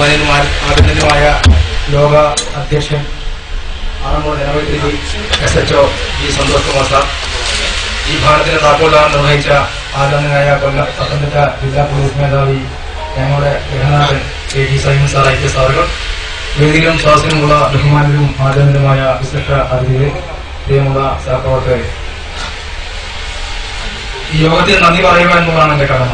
ആദരണീയമായ ലോക അധ്യക്ഷൻ Aranmula ജനവൈദ്യുതി S H O G Santhosh Kumar sir. ഈ ഭാരതത്തിന്റെ താക്കോൽദാനം നിർവഹിച്ച ആദരണീയനായ കൊല്ലം പത്തനംതിട്ട ജില്ലാ പോലീസ് മേധാവി ഞങ്ങളുടെ ഗൃഹനാഥൻ K G Simon sir I P സാറുകൾ. വേദിയിലും ശ്വാസത്തിനുമുള്ള ബഹുമാനരും ആദരണീയമായ വിശിഷ്ട അതിഥികളെ പ്രിയമുള്ള സഹപ്രവർത്തകരെ ഈ യോഗത്തിൽ നന്ദി പറയുക എന്നുള്ളതാണ് എന്റെ കടമ.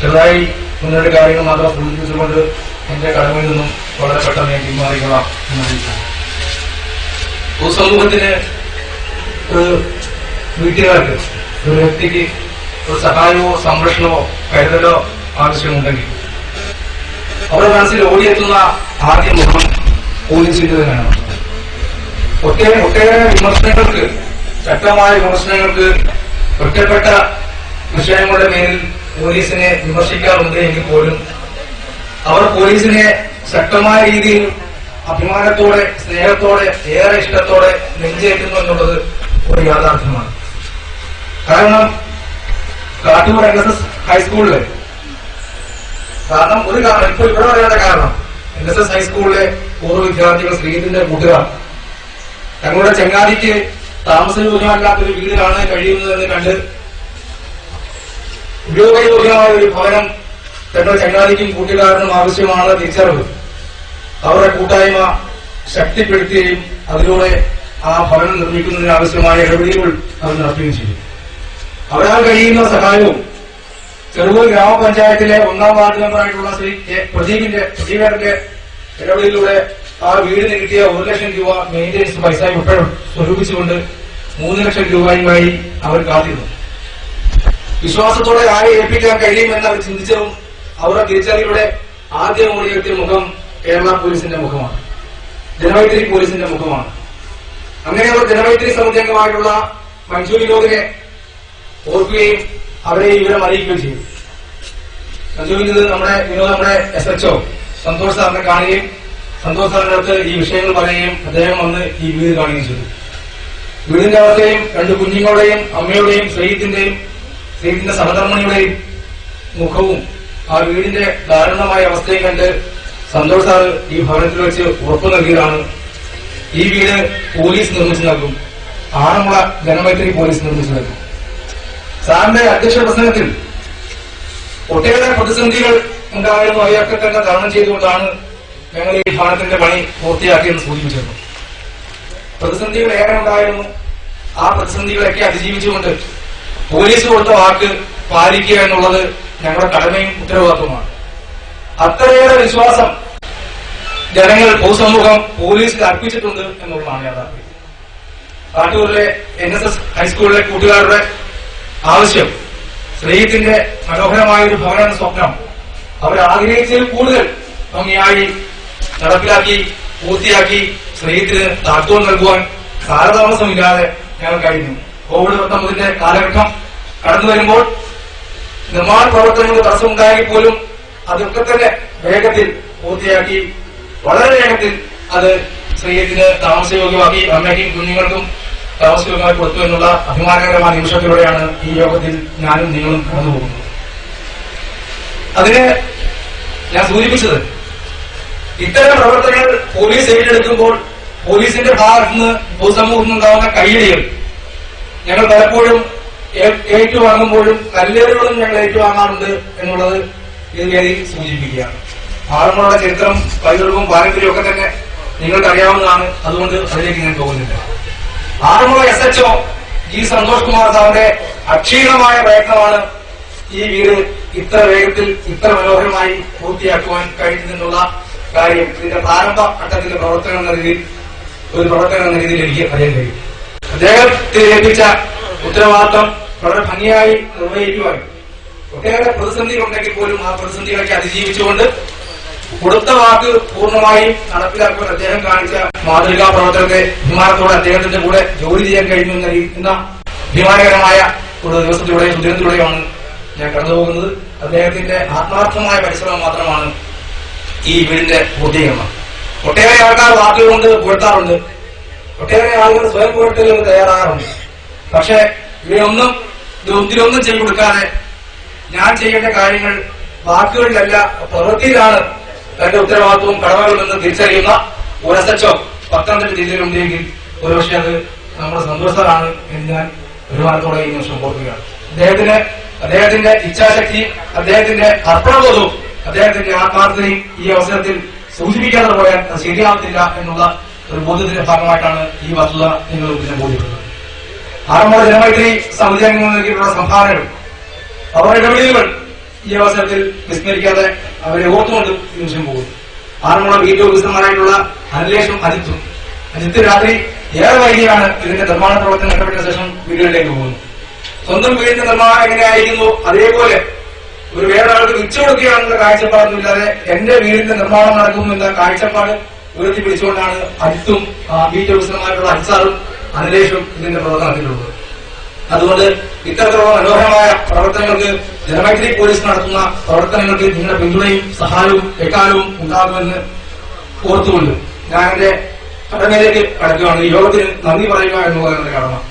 ചെറുതായി മുന്നോട്ട് കാര്യങ്ങൾ മാത്രം സൂചിപ്പിച്ചുകൊണ്ട് എന്റെ കടമയിൽ നിന്നും വളരെ പെട്ടെന്ന് ഞാൻ പിന്മാറിക്കൊള്ളാം എന്ന് അറിയിക്കുന്നു പൊതുസമൂഹത്തിന് ഒരു വീട്ടുകാർക്ക് ഒരു വ്യക്തിക്ക് ഒരു സഹായമോ സംരക്ഷണമോ കരുതലോ ആവശ്യമുണ്ടെങ്കിൽ അവരുടെ മനസ്സിൽ ഓടിയെത്തുന്ന ആദ്യ മുഖം പോലീസിന്റെ തന്നെയാണ്. ഒട്ടേറെ ഒട്ടേറെ വിമർശനങ്ങൾക്ക് ശക്തമായ വിമർശനങ്ങൾക്ക് ഒറ്റപ്പെട്ട വിഷയങ്ങളുടെ മേലിൽ പോലീസിനെ വിമർശിക്കാറുണ്ട് എങ്കിൽ പോലും. അവർ പോലീസിനെ ശക്തമായ രീതിയിൽ അഭിമാനത്തോടെ സ്നേഹത്തോടെ ഏറെ ഇഷ്ടത്തോടെ നെഞ്ചേറ്റുന്നു എന്നുള്ളത് ഒരു യാഥാർത്ഥ്യമാണ്. കാരണം കാട്ടൂർ എൻ എസ് എസ് ഹൈസ്കൂളിൽ കാരണം ഒരു കാരണം ഇപ്പൊ ഇവിടെ പറയാത്ത കാരണം എൻ എസ് എസ് ഹൈസ്കൂളിലെ പൂർവ വിദ്യാർത്ഥികൾ ശ്രീജിത്തിന്റെ കൂട്ടുകാർ. തങ്ങളുടെ ചങ്ങാതിക്ക് താമസയോഗ്യമല്ലാത്തൊരു വീട്ടിലാണ് കഴിയുന്നതെന്ന് കണ്ട് ഉപയോഗയോഗ്യമായ ഒരു ഭവനം തന്റെ ചങ്ങാതിക്കും കൂട്ടുകാരനും ആവശ്യമാണ് തിരിച്ചറിവ് അവരുടെ കൂട്ടായ്മ ശക്തിപ്പെടുത്തുകയും അതിലൂടെ ആ ഭവനം നിർമ്മിക്കുന്നതിന് ആവശ്യമായ ഇടപെടലുകൾ അവർ നടത്തുകയും ചെയ്തു. അവരാൽ കഴിയുന്ന സഹായവും ചെറുപൂർ ഗ്രാമപഞ്ചായത്തിലെ ഒന്നാം വാർഡ് മെമ്പറായിട്ടുള്ള ശ്രീ പ്രദീപിന്റെ പ്രദീപന്റെ ഇടപെടലിലൂടെ ആ വീടിന് കിട്ടിയ ഒരു ലക്ഷം രൂപ മെയിന്റനൻസ് പൈസ ഉൾപ്പെടെ സ്വരൂപിച്ചുകൊണ്ട് മൂന്ന് ലക്ഷം രൂപയുമായി അവർ കാത്തിരുന്നു. വിശ്വാസത്തോടെ ആരെ ഏൽപ്പിക്കാൻ കഴിയുമെന്ന് അവർ ചിന്തിച്ചതും അവരുടെ തിരിച്ചറിവിലൂടെ ആദ്യം ഓടിയെത്തിയ മുഖം കേരള പോലീസിന്റെ മുഖമാണ്. ജനവൈത്രി പോലീസിന്റെ മുഖമാണ്. അങ്ങനെയുള്ള ജനമൈത്രി സമിതി അംഗമായിട്ടുള്ള മഞ്ജു വിനോദിനെ ഓർക്കുകയും അവരെ വിവരം അറിയിക്കുകയും ചെയ്തു. മഞ്ജു വിനോദ് നമ്മുടെ വിനോദ് നമ്മുടെ എസ് എച്ച്ഒ സന്തോഷ് സാറിനെ കാണുകയും സന്തോഷ് സാറിന്റെ അടുത്ത് ഈ വിഷയങ്ങൾ പറയുകയും അദ്ദേഹം വന്ന് ഈ വീട് കാണുകയും ചെയ്തു. വീടിന്റെ അവസ്ഥയും രണ്ട് കുഞ്ഞുങ്ങളുടെയും അമ്മയുടെയും ശ്രീജിത്തിന്റെയും ശ്രീജിത്തിന്റെ സഹധർമ്മിണിയുടെയും മുഖവും ആ വീടിന്റെ ദാരുണമായ അവസ്ഥയും കണ്ട് സന്തോഷ് സാറ് ഈ ഭവനത്തിൽ വെച്ച് ഉറപ്പു നൽകിയതാണ്. ഈ വീട് പോലീസ് നിർമ്മിച്ചു നൽകും. ആറന്മുള ജനമൈത്രി പോലീസ് നിർമ്മിച്ചു നൽകും. സാറിന്റെ അധ്യക്ഷ പ്രസംഗത്തിൽ ഒട്ടേറെ പ്രതിസന്ധികൾ ഉണ്ടായിരുന്നു. അവയൊക്കെ തന്നെ തരണം ചെയ്തുകൊണ്ടാണ് ഞങ്ങൾ ഈ ഭവനത്തിന്റെ പണി പൂർത്തിയാക്കിയെന്ന് സൂചിപ്പിച്ചിരുന്നു. പ്രതിസന്ധികൾ ഏറെ ഉണ്ടായിരുന്നു. ആ പ്രതിസന്ധികളൊക്കെ അതിജീവിച്ചുകൊണ്ട് പോലീസ് കൊടുത്ത വാക്ക് പാലിക്കുക എന്നുള്ളത് ഞങ്ങളുടെ കടമയും ഉത്തരവാദിത്വമാണ് അത്രയേറെ വിശ്വാസം ജനങ്ങൾ പൊതുസമൂഹം പോലീസിൽ അർപ്പിച്ചിട്ടുണ്ട് എന്നുള്ളതാണ് യാഥാർത്ഥ്യം. കാട്ടൂരിലെ എൻ എസ് എസ് ഹൈസ്കൂളിലെ കൂട്ടുകാരുടെ ആവശ്യം സ്നേഹത്തിന്റെ മനോഹരമായ ഒരു ഭവന സ്വപ്നം അവർ ആഗ്രഹിച്ചതിൽ കൂടുതൽ ഭംഗിയായി നടപ്പിലാക്കി പൂർത്തിയാക്കി സ്നേഹത്തിന് താക്കോൽ നൽകുവാൻ കാലതാമസമില്ലാതെ ഞങ്ങൾ കഴിഞ്ഞു കോവിഡ് പത്തൊമ്പതിന്റെ കാലഘട്ടം കടന്നു വരുമ്പോൾ നിർമ്മാണ പ്രവർത്തനങ്ങൾക്ക് തടസ്സമുണ്ടായെങ്കിൽ പോലും അതൊക്കെ തന്നെ വേഗത്തിൽ പൂർത്തിയാക്കി വളരെ വേഗത്തിൽ അത് ശ്രീയത്തിന് താമസയോഗ്യമാക്കി അമ്മയ്ക്കും കുഞ്ഞുങ്ങൾക്കും താമസയോഗ്യമായി കൊടുത്തു എന്നുള്ള അഭിമാനകരമായ നിമിഷത്തിലൂടെയാണ് ഈ യോഗത്തിൽ ഞാനും നിങ്ങളും കടന്നു പോകുന്നത്. അതിന് ഞാൻ സൂചിപ്പിച്ചത് ഇത്തരം പ്രവർത്തനങ്ങൾ പോലീസ് ഏറ്റെടുക്കുമ്പോൾ പോലീസിന്റെ ഭാഗത്ത് നിന്ന് പൊതുസമൂഹത്തിൽ നിന്നുണ്ടാകുന്ന കൈയടികൾ ഞങ്ങൾ പലപ്പോഴും ഏറ്റുവാങ്ങുമ്പോഴും കല്ലേറുകളും ഞങ്ങൾ ഏറ്റുവാങ്ങാറുണ്ട് എന്നുള്ളത് ഇത് സൂചിപ്പിക്കുകയാണ്. ആളുകളുടെ ചരിത്രം പൈതൃകവും പാരമ്പര്യവും ഒക്കെ തന്നെ നിങ്ങൾക്ക് അറിയാവുന്നതാണ് അതുകൊണ്ട് അതിലേക്ക് ഞാൻ പോകുന്നില്ല. Aranmula S H O G Santhosh Kumar സാറിന്റെ അക്ഷീണമായ പ്രയത്നമാണ് ഈ വീട് ഇത്ര വേഗത്തിൽ ഇത്ര മനോഹരമായി പൂർത്തിയാക്കുവാൻ കഴിഞ്ഞതെന്നുള്ള കാര്യം. ഇതിന്റെ പ്രാരംഭ ഘട്ടത്തിലെ പ്രവർത്തനം എന്ന രീതിയിൽ ഒരു പ്രവർത്തനം എന്ന രീതിയിൽ എനിക്ക് അറിയാൻ കഴിയും. അദ്ദേഹത്തെ ലഭിച്ച ഉത്തരവാദിത്വം വളരെ ഭംഗിയായി നിർവഹിക്കുവാൻ. ഒട്ടേറെ പ്രതിസന്ധികൾ ഉണ്ടെങ്കിൽ പോലും ആ പ്രതിസന്ധികളൊക്കെ അതിജീവിച്ചുകൊണ്ട് കൊടുത്ത വാക്ക് പൂർണമായും നടപ്പിലാക്കുവാൻ അദ്ദേഹം കാണിച്ച മാതൃകാ പ്രവർത്തനത്തെ അഭിമാനത്തോടെ അദ്ദേഹത്തിന്റെ കൂടെ ജോലി ചെയ്യാൻ കഴിഞ്ഞു എന്ന അഭിമാനകരമായ ഒരു ദിവസത്തിലൂടെയും ദുരന്തത്തിലൂടെയുമാണ് ഞാൻ കടന്നുപോകുന്നത്. അദ്ദേഹത്തിന്റെ ആത്മാർത്ഥമായ പരിശ്രമം മാത്രമാണ് ഈ വീടിന്റെ പൂർത്തീകരണം. ഒട്ടേറെ ആൾക്കാർ വാക്കുകൾ കൊണ്ട് പുകഴ്ത്താറുണ്ട്. ഒട്ടേറെ ആളുകൾ സ്വയം പുകഴ്ത്തലുകൾ തയ്യാറാകാറുണ്ട്. പക്ഷെ ഇവയൊന്നും ഒന്നിനൊന്നും ചെയ്തു കൊടുക്കാതെ ഞാൻ ചെയ്യേണ്ട കാര്യങ്ങൾ വാക്കുകളിലല്ല പ്രവൃത്തിയിലാണ് തന്റെ ഉത്തരവാദിത്വവും കടമകളുമെന്ന് തിരിച്ചറിയുന്ന ഒരു എസ് പത്തനംതിട്ട ജില്ലയിലുണ്ടെങ്കിൽ ഒരുപക്ഷെ അത് നമ്മുടെ സന്തോഷമാണ് എന്ന് ഞാൻ ഒരുപാടത്തോടെ ഈ നിമിഷം ഓർക്കുകയാണ്. അദ്ദേഹത്തിന് അദ്ദേഹത്തിന്റെ ഇച്ഛാശക്തിയും അദ്ദേഹത്തിന്റെ അർപ്പണബോധവും അദ്ദേഹത്തിന്റെ ആത്മാർത്ഥതയും ഈ അവസരത്തിൽ സൂചിപ്പിക്കാതെ പോയാൽ ശരിയാവത്തില്ല എന്നുള്ള ഒരു ബോധ്യത്തിന്റെ ഭാഗമായിട്ടാണ് ഈ വസ്തുത നിങ്ങൾ ഇതിനെ ബോധ്യപ്പെടുന്നത് ആറന്മുള ജനമൈത്രി സമിതി അംഗങ്ങൾ നൽകിയിട്ടുള്ള സംഭാവനകൾ അവരുടെ ഇടപെടലുകൾ ഈ അവസരത്തിൽ വിസ്മരിക്കാതെ അവരെ ഓർത്തുകൊണ്ട് നിമിഷം പോകുന്നു ആറന്മുള വീട്ടു ഓഫീസർമാരായിട്ടുള്ള അനിലേഷും അജിത്തും. അജിത്ത് രാത്രി ഏറെ വൈകിയാണ് ഇതിന്റെ നിർമ്മാണ പ്രവർത്തനം ഇടപെട്ട ശേഷം വീടുകളിലേക്ക് പോകുന്നു സ്വന്തം വീടിന്റെ നിർമ്മാണം എങ്ങനെയായിരിക്കുന്നു അതേപോലെ ഒരു വേറെ ആൾക്ക് വിച്ചു കൊടുക്കുകയാണെന്നുള്ള കാഴ്ചപ്പാടൊന്നുമില്ലാതെ എന്റെ വീടിന്റെ നിർമ്മാണം നടക്കുന്നു എന്ന കാഴ്ചപ്പാട് ഉയർത്തി പിടിച്ചുകൊണ്ടാണ് അടുത്തും വീഡിയോ ഓഫീസർമാരായിട്ടുള്ള അൻസാറും അനിലേഷും ഇതിന്റെ പ്രവർത്തനത്തിലുള്ളത് അതുകൊണ്ട് ഇത്തരത്തിലുള്ള മനോഹരമായ പ്രവർത്തനങ്ങൾക്ക് ജനമൈത്രി പോലീസ് നടത്തുന്ന പ്രവർത്തനങ്ങൾക്ക് നിങ്ങളുടെ പിന്തുണയും സഹായവും എക്കാലവും ഉണ്ടാകുമെന്ന് ഓർത്തുകൊണ്ട് ഞാൻ എന്റെ കടമയിലേക്ക് കടക്കുകയാണ്. യോഗത്തിന് നന്ദി പറയുക എന്നുള്ളതാണ് കാരണം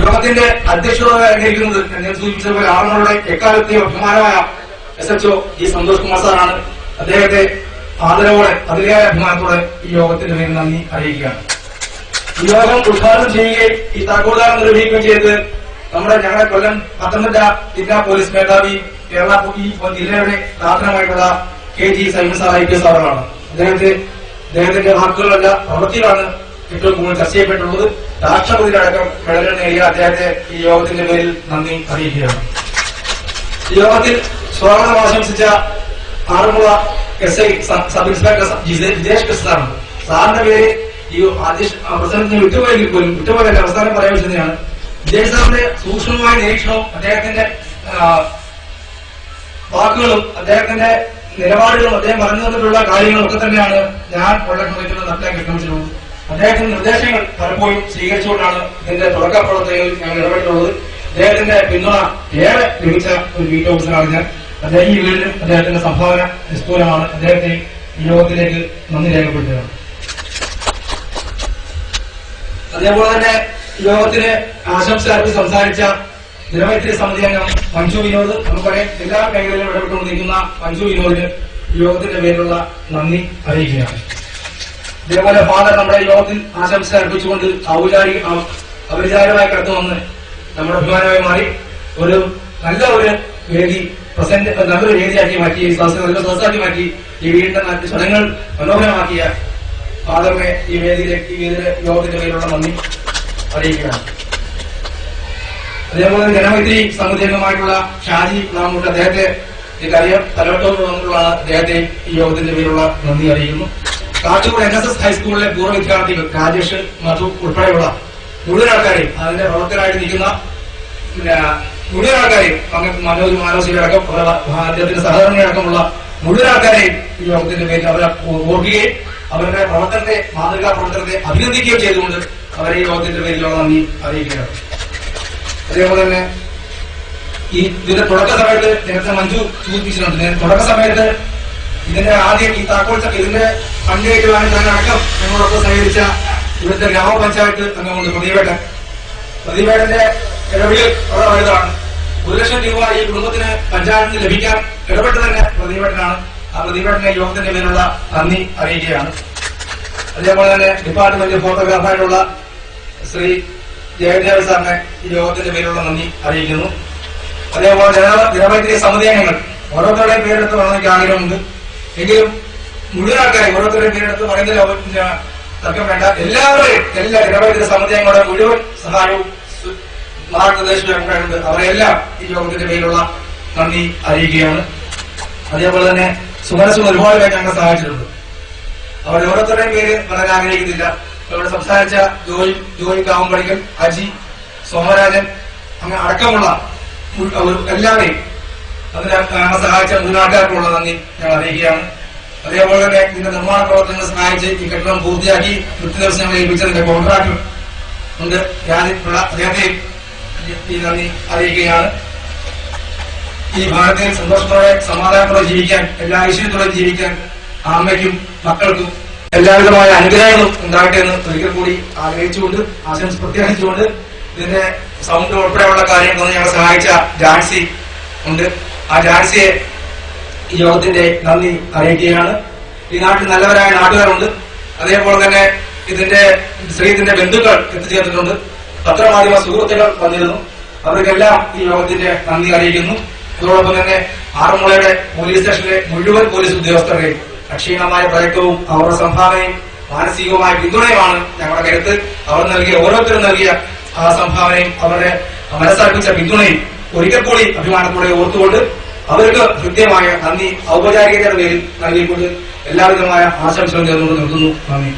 യോഗത്തിന്റെ അധ്യക്ഷത അലങ്കരിക്കുന്നത് ഞാൻ സൂചിപ്പിച്ചതുപോലെ ആളുകളുടെ എക്കാലത്തെയും അഭിമാനമായ എസ് എച്ച് ഈ സന്തോഷ് കുമാർ സാറാണ്. അദ്ദേഹത്തെ ആദരവോടെ അതിലേറെ അഭിമാനത്തോടെ ഈ യോഗത്തിന്റെ പേരിൽ നന്ദി അറിയിക്കുകയാണ്. ഈ യോഗം ഉദ്ഘാടനം ചെയ്യുകയും ഈ താക്കോൽദാനം നിർവഹിക്കുകയും ചെയ്ത് നമ്മുടെ ഞങ്ങളുടെ കൊല്ലം പത്തനംതിട്ട ജില്ലാ പോലീസ് മേധാവി കേരള ജില്ലയുടെ പ്രാർത്ഥനമായിട്ടുള്ള K G Simon sir I P അവരാണ് അദ്ദേഹത്തെ അദ്ദേഹത്തിന്റെ വാക്കുകളല്ല പ്രവൃത്തികളാണ് ഏറ്റവും കൂടുതൽ ചർച്ച ചെയ്യപ്പെട്ടുള്ളത് രാഷ്ട്രപതിയിലടക്കം മെഡലുകൾ നേടിയ അദ്ദേഹത്തെ ഈ യോഗത്തിന്റെ പേരിൽ നന്ദി അറിയിക്കുകയാണ്. ഈ യോഗത്തിൽ സ്വാഗതം ആശംസിച്ച Aranmula S I sub inspector ജിതേ- Jithesh കൃഷ്ണനാണ് സാറിന്റെ പേര് ഈ പ്രസിഡന്റിനെ വിട്ടുപോയെങ്കിൽ പോലും വിട്ടുപോയല്ല അവസാനം പറയാൻ വെച്ചതാണ് ജിതേഷ് സാറിന്റെ സൂക്ഷ്മമായ നിരീക്ഷണവും അദ്ദേഹത്തിന്റെ വാക്കുകളും അദ്ദേഹത്തിന്റെ നിലപാടുകളും അദ്ദേഹം പറഞ്ഞു തന്നിട്ടുള്ള കാര്യങ്ങളും ഒക്കെ തന്നെയാണ് ഞാൻ കൊല്ലം കമ്മിറ്റിയുടെ നടത്താൻ ശ്രമിച്ചിട്ടുള്ളത് അദ്ദേഹത്തിന്റെ നിർദ്ദേശങ്ങൾ പലപ്പോഴും സ്വീകരിച്ചുകൊണ്ടാണ് ഇതിന്റെ തുടക്ക പ്രവർത്തനങ്ങളിൽ ഞങ്ങൾ ഇടപെട്ടിട്ടുള്ളത്. അദ്ദേഹത്തിന്റെ പിന്തുണ ഏറെ ലഭിച്ച ഒരു ഓഫീസറാണ് ഞാൻ. അദ്ദേഹം ഈ വീട് അദ്ദേഹത്തിന്റെ സംഭാവന നിസ്തൂലമാണ് അദ്ദേഹത്തെ ഈ യോഗത്തിലേക്ക് നന്ദി രേഖപ്പെടുത്തുകയാണ്. അതേപോലെ തന്നെ യോഗത്തിന് ആശംസ സംസാരിച്ച നിരവധി സമിതി അംഗം മഞ്ജു വിനോദ്. നമുക്കറിയാം എല്ലാ മേഖലയിലും ഇടപെട്ടുകൊണ്ടിരിക്കുന്ന മഞ്ജു വിനോദിന് യോഗത്തിന്റെ പേരിലുള്ള നന്ദി അറിയിക്കുകയാണ്. ഇതേപോലെ ഫാദർ നമ്മുടെ യോഗത്തിൽ ആശംസ അർപ്പിച്ചുകൊണ്ട് ഔപചാരിക അപരിചാരമായി കടന്നു വന്ന് നമ്മുടെ അഭിമാനമായി മാറി. ഒരു നല്ല ഒരു വേദി പ്രസന്റ് നല്ലൊരു വേദിയാക്കി മാറ്റി സദസ്സ് നല്ലൊരു സദസ്സാക്കി മാറ്റി ഈ വീടിന്റെ നാട്ടിൽ ചടങ്ങുകൾ മനോഹരമാക്കിയ ഫാദറിനെ ഈ വേദിയിലേക്ക് ഈ വേദിയിലെ യോഗത്തിന്റെ പേരിലുള്ള നന്ദി അറിയിക്കുകയാണ്. അതേപോലെ ജനമൈത്രി സമിതി അംഗമായിട്ടുള്ള ഷാജി നാമൂട്ട് അദ്ദേഹത്തെ എനിക്കറിയാം. തലവട്ടോട് വന്നിട്ടുള്ള അദ്ദേഹത്തെ ഈ യോഗത്തിന്റെ പേരിലുള്ള നന്ദി അറിയിക്കുന്നു. കാട്ടുകൂട് എൻ എസ് എസ് ഹൈസ്കൂളിലെ പൂർവ വിദ്യാർത്ഥികൾ രാജേഷ് മധു ഉൾപ്പെടെയുള്ള മുഴുവൻ ആൾക്കാരെയും അതിന്റെ പ്രവർത്തകരായിട്ട് നിൽക്കുന്ന മുഴുവൻ ആൾക്കാരെയും അങ്ങനെ മനോജ് അവരുടെ അദ്ദേഹത്തിന്റെ സഹകരണ അടക്കമുള്ള മുഴുവൻ ആൾക്കാരെയും ഈ യോഗത്തിന്റെ പേരിൽ അവരെ ഓർക്കുകയും അവരുടെ പ്രവർത്തനത്തെ മാതൃകാ പ്രവർത്തനത്തെ അഭിനന്ദിക്കുകയും ചെയ്തുകൊണ്ട് അവരെ ഈ യോഗത്തിന്റെ പേരിലുള്ള നന്ദി അറിയിക്കുകയാണ്. അതേപോലെ തന്നെ ഈ ഇതിന്റെ തുടക്ക സമയത്ത് നേരത്തെ മഞ്ജു സൂചിപ്പിച്ചിട്ടുണ്ട്. തുടക്ക സമയത്ത് ഇതിന്റെ ആദ്യം ഈ താക്കോൽ ചക്ക ഇതിന്റെ ഫണ്ട് ഏറ്റുവാങ്ങാൻ അടക്കം ഞങ്ങളൊക്കെ സഹകരിച്ച ഇവിടുത്തെ ഗ്രാമപഞ്ചായത്ത് അംഗമുണ്ട് പ്രതിവേട്ടൻ പ്രദീപേട്ടന്റെ ഇടപെടൽ വളരെ വലുതാണ്. ഒരു ലക്ഷം രൂപ ഈ കുടുംബത്തിന് പഞ്ചായത്തിന് ലഭിക്കാൻ ഇടപെട്ട് തന്നെ പ്രതിഭട്ടനാണ് ആ പ്രതിഭട്ടനെ യോഗത്തിന്റെ പേരിലുള്ള നന്ദി അറിയിക്കുകയാണ്. അതേപോലെ തന്നെ ഡിപ്പാർട്ട്മെന്റ് ഫോട്ടോഗ്രാഫറായിട്ടുള്ള ശ്രീ ജയദേവ് സാറിനെ ഈ യോഗത്തിന്റെ പേരിലുള്ള നന്ദി അറിയിക്കുന്നു. അതേപോലെ ജനമൈത്രി സമിതി അംഗങ്ങൾ ഓരോരുത്തരുടെയും പേരെടുത്ത് പറയാൻ എനിക്ക് ആഗ്രഹമുണ്ട് എങ്കിലും മുഴുവൻ ആൾക്കാരെ ഓരോരുത്തരുടെയും പേരെടുത്ത് പറയുന്നില്ല തർക്കം വേണ്ട. എല്ലാവരെയും എല്ലാ ജനമൈത്രി സമിതി അംഗങ്ങളുടെ മുഴുവൻ സഹായവും ഉണ്ടായിട്ടുണ്ട് അവരെല്ലാം ഈ യോഗത്തിന്റെ പേരിലുള്ള നന്ദി അറിയിക്കുകയാണ്. അതേപോലെ തന്നെ സുമനസും ഒരുപാട് പേര് ഞങ്ങളെ സഹായിച്ചിട്ടുണ്ട്. അവരുടെ ഓരോരുത്തരുടെയും പേര് പറയാൻ ആഗ്രഹിക്കുന്നില്ല. ഇവിടെ സംസാരിച്ച ജോയി ജോയി കാവുംപടിക്കൽ അജി സോമരാജൻ അങ്ങനെ അടക്കമുള്ള എല്ലാവരെയും അതിന് ഞങ്ങളെ സഹായിച്ച മൂന്നാട്ടുകാർക്കുള്ള നന്ദി ഞങ്ങൾ അറിയിക്കുകയാണ്. അതേപോലെ തന്നെ ഇതിന്റെ നിർമ്മാണ പ്രവർത്തനങ്ങൾ സഹായിച്ച് ഈ കെട്ടിടം പൂർത്തിയാക്കി കൃത്യദിവസം ഞങ്ങൾ ഏൽപ്പിച്ചതിന്റെ കോൺട്രാക്ടർ ഉണ്ട്. ഞാൻ അദ്ദേഹത്തെയും നന്ദി അറിയിക്കുകയാണ്. ഈ ഭാരതത്തിൽ സന്തോഷത്തോടെ സമാധാനത്തോടെ ജീവിക്കാൻ എല്ലാ ഐശ്വര്യത്തോടെ ജീവിക്കാൻ അമ്മയ്ക്കും മക്കൾക്കും എല്ലാവിധമായ അനുഗ്രഹങ്ങളും ഉണ്ടാകട്ടെ എന്ന് ഒരിക്കൽ കൂടി ആഗ്രഹിച്ചുകൊണ്ട് ആശംസ പ്രത്യാശിച്ചുകൊണ്ട് ഇതിന്റെ സൗണ്ട് ഉൾപ്പെടെയുള്ള കാര്യങ്ങൾ ഞങ്ങളെ സഹായിച്ച ജാൻസി ഉണ്ട്. ആ ജാൻസിയെ ഈ യോഗത്തിന്റെ നന്ദി അറിയിക്കുകയാണ്. ഈ നാട്ടിൽ നല്ലവരായ നാട്ടുകാരുണ്ട്. അതേപോലെ തന്നെ ഇതിന്റെ ശ്രീത്തിന്റെ ബന്ധുക്കൾ എത്തിച്ചേർന്നിട്ടുണ്ട്. പത്രമാധ്യമ സുഹൃത്തുക്കൾ വന്നിരുന്നു. അവർക്കെല്ലാം ഈ യോഗത്തിന്റെ നന്ദി അറിയിക്കുന്നു. അതോടൊപ്പം തന്നെ ആറന്മുളയുടെ പോലീസ് സ്റ്റേഷനിലെ മുഴുവൻ പോലീസ് ഉദ്യോഗസ്ഥരുടെയും അക്ഷീണമായ പ്രയത്നവും അവരുടെ സംഭാവനയും മാനസികവുമായ പിന്തുണയുമാണ് ഞങ്ങളുടെ കരുത്ത്. അവർ നൽകിയ ഓരോരുത്തരും നൽകിയ ആ സംഭാവനയും അവരുടെ മനസ്സർപ്പിച്ച പിന്തുണയും ഒരിക്കൽ കൂടി അഭിമാനത്തോടെ ഓർത്തുകൊണ്ട് അവർക്ക് കൃത്യമായ നന്ദി ഔപചാരികതയുടെ പേരിൽ നൽകിക്കൊണ്ട് എല്ലാവിധമായ ആശംസകളും ചേർന്നുകൊണ്ട് നിർത്തുന്നു. നന്ദി.